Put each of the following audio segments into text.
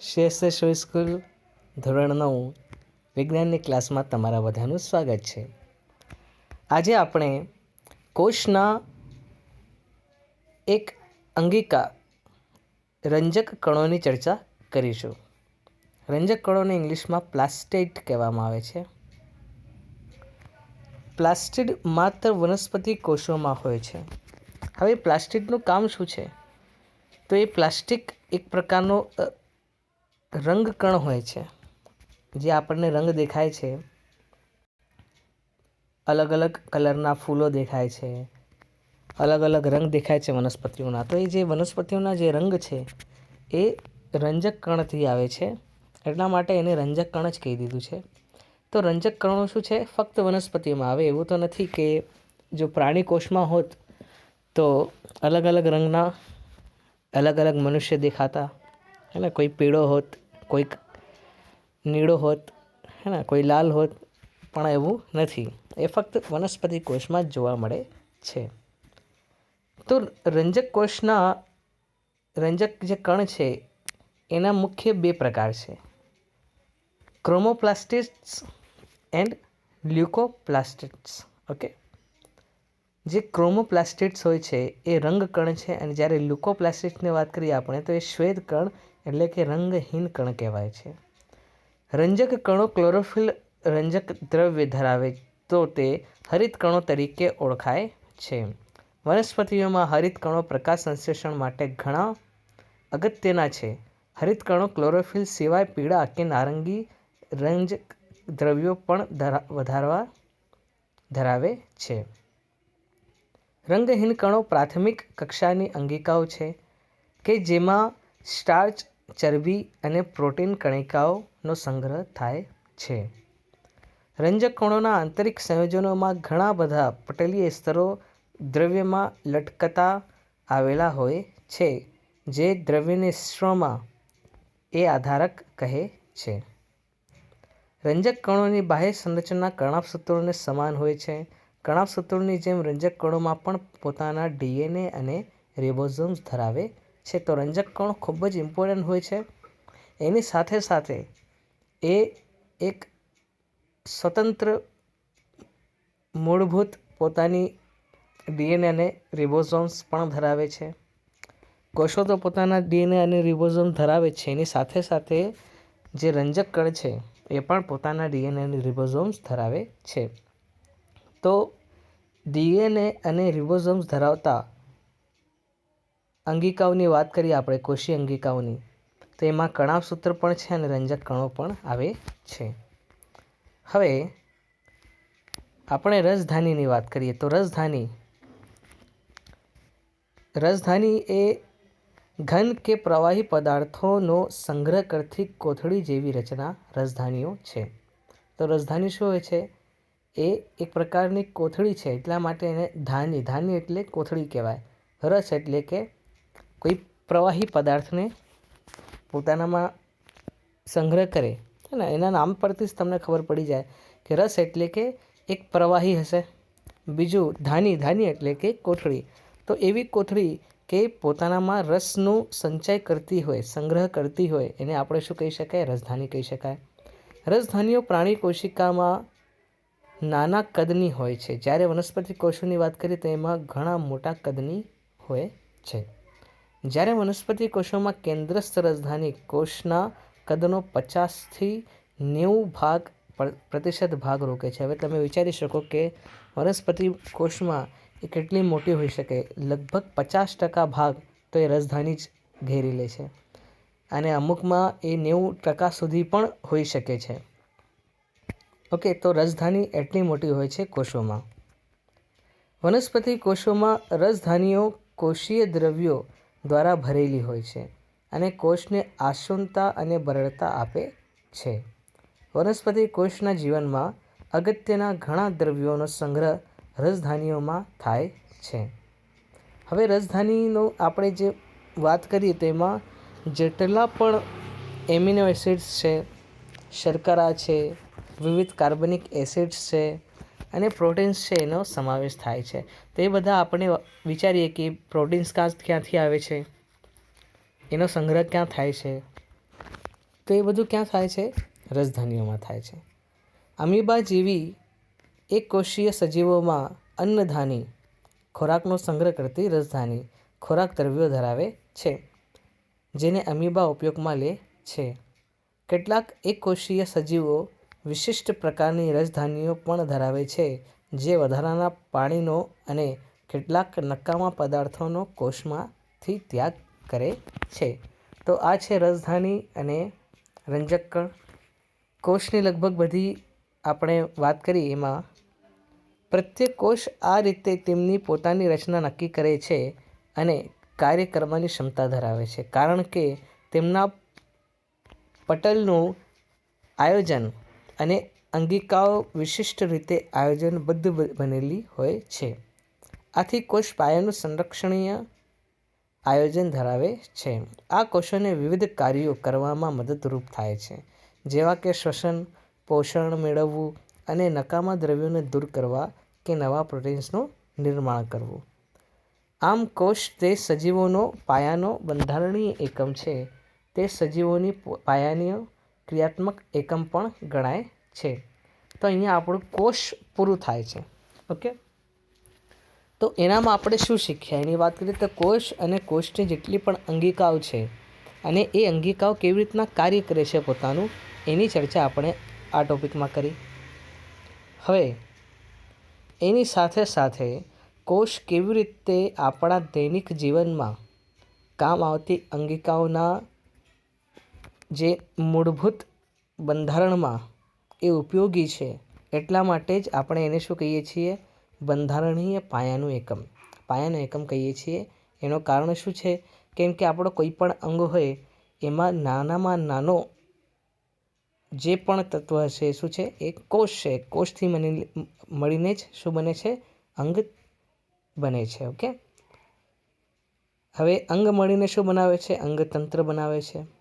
શ્રેષ્ઠ સ્કૂલ ધોરણ નવ, વિજ્ઞાનની ક્લાસમાં તમારા બધાનું સ્વાગત છે. આજે આપણે કોષના એક અંગિકા રંજક કણોની ચર્ચા કરીશું. રંજક કણોને ઇંગ્લિશમાં પ્લાસ્ટેડ કહેવામાં આવે છે. પ્લાસ્ટિડ માત્ર વનસ્પતિ કોષોમાં હોય છે. હવે પ્લાસ્ટિડનું કામ શું છે? તો એ પ્લાસ્ટિક એક પ્રકારનો રંગકણ હોય છે, જે આપણને રંગ દેખાય છે, અલગ અલગ કલરના ફૂલો દેખાય છે, અલગ અલગ રંગ દેખાય છે વનસ્પતિઓના. તો એ જે વનસ્પતિઓના જે રંગ છે, એ રંજક કણથી આવે છે. એટલા માટે એને રંજક કણ જ કહી દીધું છે. તો રંજક કણો શું છે? ફક્ત વનસ્પતિમાં આવે. એવું તો નથી કે જો પ્રાણી કોષમાં હોત, તો અલગ અલગ રંગના અલગ અલગ મનુષ્ય દેખાતા. હે ને? કોઈ પીળો હોત કોઈક નીળો હોત, હે ને, કોઈ લાલ હોત, પણ એવું નથી. એ ફક્ત વનસ્પતિ કોષમાં જ જોવા મળે છે. તો રંજક કોષના, રંજક જે કણ છે, એના મુખ્ય બે પ્રકાર છે. Chromoplastics and leucoplastics okay? જે ક્રોમોપ્લાસ્ટિક્સ હોય છે, એ રંગ કણ છે, અને જ્યારે લ્યુકોપ્લાસ્ટિક્સની વાત કરીએ આપણે, તો એ શ્વેત કણ એટલે કે રંગહીન કણ કહેવાય છે. રંજક કણો ક્લોરોફિલ રંજક દ્રવ્ય ધરાવે તો તે હરિત કણો તરીકે ઓળખાય છે. વનસ્પતિઓમાં હરિત કણો પ્રકાશ સંશ્લેષણ માટે ઘણા અગત્યના છે. હરિત કણો ક્લોરોફિલ સિવાય પીળા કે નારંગી રંજક દ્રવ્યો પણ ધરા, વધારવા ધરાવે છે. રંગહીન કણો પ્રાથમિક કક્ષાની અંગિકાઓ છે કે જેમાં સ્ટાર્ચ ચરબી અને પ્રોટીન કણિકાઓનો સંગ્રહ થાય છે. રંજક કણોના આંતરિક સંયોજનોમાં ઘણા બધા પટલીય સ્તરો દ્રવ્યમાં લટકતા આવેલા હોય છે, જે દ્રવ્યને સ્ત્રોમાં એ આધારક કહે છે. રંજક કણોની બાહ્ય સંરચના કણાભસૂત્રોને સમાન હોય છે. કણાભસૂત્રોની જેમ રંજક કણોમાં પણ પોતાના ડીએનએ અને રિબોઝોમ્સ ધરાવે છે. તો રંજક કણ ખૂબ જ ઇમ્પોર્ટન્ટ હોય છે. એની સાથે સાથે એ એક સ્વતંત્ર મૂળભૂત પોતાની ડીએનએ અને રિબોઝોમ્સ પણ ધરાવે છે. કોષો તો પોતાના ડીએનએ અને રિબોઝોમ ધરાવે છે. એની સાથે સાથે જે રંજક કણ છે, એ પણ પોતાના ડીએનએ અને રિબોઝોમ્સ ધરાવે છે. તો ડીએનએ અને રિબોઝોમ્સ ધરાવતા અંગિકાઓની વાત કરીએ આપણે કોષી અંગિકાઓની, તો એમાં કણાવ સૂત્ર પણ છે અને રંજક કણો પણ આવે છે. હવે આપણે રસધાનીની વાત કરીએ તો રસધાની રસધાની એ ઘન કે પ્રવાહી પદાર્થોનો સંગ્રહ કરતી કોથળી જેવી રચના રસધાનીઓ છે. તો રસધાની શું હોય છે? એ એક પ્રકારની કોથળી છે, એટલા માટે એને ધાની ધાની એટલે કોથળી કહેવાય. રસ એટલે કે કોઈ પ્રવાહી પદાર્થને પોતાનામાં સંગ્રહ કરે, હે ને, એના નામ પરથી જ તમને ખબર પડી જાય કે રસ એટલે કે એક પ્રવાહી હશે. બીજું ધાની ધાની એટલે કે કોથળી. તો એવી કોથળી કે પોતાનામાં રસનું સંચય કરતી હોય, સંગ્રહ કરતી હોય, એને આપણે શું કહી શકાય? રસધાની કહી શકાય. રસધાનીઓ પ્રાણી કોશિકામાં નાના કદની હોય છે. જ્યારે વનસ્પતિ કોષોની વાત કરીએ તો એમાં ઘણા મોટા કદની હોય છે. જ્યારે વનસ્પતિ કોષોમાં કેન્દ્રસ્થ રજધાની કોષના કદનો પચાસથી નેવું ભાગ પ્રતિશત ભાગ રોકે છે. હવે તમે વિચારી શકો કે વનસ્પતિ કોષમાં એ કેટલી મોટી હોઈ શકે. લગભગ પચાસ ટકા ભાગ તો એ રાજધાની જ ઘેરી લે છે અને અમુકમાં એ નેવું ટકા સુધી પણ હોઈ શકે છે. ઓકે, તો રાજધાની એટલી મોટી હોય છે કોષોમાં. વનસ્પતિ કોષોમાં રાજધાનીઓ કોષીય દ્રવ્યો દ્વારા ભરેલી હોય છે અને કોષને આસુનતા અને બરડતા આપે છે. વનસ્પતિ કોષના જીવનમાં અગત્યના ઘણા દ્રવ્યોનો સંગ્રહ રસધાનીઓમાં થાય છે. હવે રસધાનીનો આપણે જે વાત કરીએ તેમાં જેટલા પણ એમિનો એસિડ્સ છે, શર્કરા છે, વિવિધ કાર્બનિક એસિડ્સ છે અને પ્રોટીન્સ છે એનો સમાવેશ થાય છે. તો બધા આપણે વિચારીએ કે પ્રોટીન્સ ક્યાં ક્યાંથી આવે છે? એનો સંગ્રહ ક્યાં થાય છે? તો એ બધું ક્યાં થાય છે? રસધાનીઓમાં થાય છે. અમીબા જેવી એક કોષીય સજીવોમાં અન્નધાની ખોરાકનો સંગ્રહ કરતી રસધાની ખોરાક દ્રવ્યો ધરાવે છે, જેને અમીબા ઉપયોગમાં લે છે. કેટલાક એકકોષીય સજીવો વિશિષ્ટ પ્રકારની રજધાનીઓ પણ ધરાવે છે, જે વધારાના પાણીનો અને કેટલાક નકામા પદાર્થોનો કોષમાંથી ત્યાગ કરે છે. તો આ છે રજધાની અને રંજકકણ કોષની લગભગ બધી આપણે વાત કરી, એમાં પ્રત્યેક કોષ આ રીતે તેમની પોતાની રચના નક્કી કરે છે અને કાર્ય કરવાની ક્ષમતા ધરાવે છે. કારણ કે તેમના પટલનું આયોજન અને અંગિકાઓ વિશિષ્ટ રીતે આયોજનબદ્ધ બનેલી હોય છે. આથી કોષ પાયાનું સંરક્ષણીય આયોજન ધરાવે છે. આ કોષોને વિવિધ કાર્યો કરવામાં મદદરૂપ થાય છે, જેવા કે શ્વસન, પોષણ મેળવવું અને નકામા દ્રવ્યોને દૂર કરવા કે નવા પ્રોટીન્સનું નિર્માણ કરવું. આમ, કોષ તે સજીવોનો પાયાનો બંધારણીય એકમ છે. તે સજીવોની પાયાની ક્રિયાત્મક એકમ પણ ગણાય છે. તો અહીંયા આપણું કોષ પૂરું થાય છે. ઓકે? તો એનામાં આપણે શું શીખ્યા? એની વાત કરીએ તો કોષ અને કોષની જેટલી પણ અંગિકાઓ છે અને એ અંગિકાઓ કેવી રીતના કાર્ય કરે છે પોતાનું, એની ચર્ચા આપણે આ ટોપિકમાં કરી. હવે, એની સાથે સાથે કોષ કેવી રીતે આપણા દૈનિક જીવનમાં કામ આવતી અંગિકાઓના જે મૂળભૂત બંધારણમાં એ ઉપયોગી છે એટલા માટે જ આપણે એને શું કહીએ છીએ? બંધારણીય પાયાનું એકમ. પાયાનું એકમ કહીએ છીએ. એનું કારણ શું છે? કેમ કે આપણો કોઈ પણ અંગ હોય, એમાં નાનામાં નાનો જે પણ તત્વ હશે, શું છે? એ કોષ છે. કોષથી મળીને જ શું બને છે? અંગ બને છે, ઓકે? હવે અંગ મળીને શું બનાવે છે? અંગતંત્ર બનાવે છે.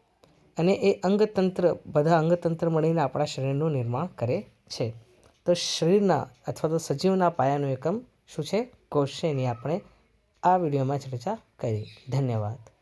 અને એ અંગતંત્ર, બધા અંગતંત્ર મળીને આપણા શરીરનું નિર્માણ કરે છે. તો શરીરના અથવા તો સજીવના પાયાનું એકમ શું છે? કોષ છે એની આપણે આ વિડીયોમાં ચર્ચા કરી. ધન્યવાદ.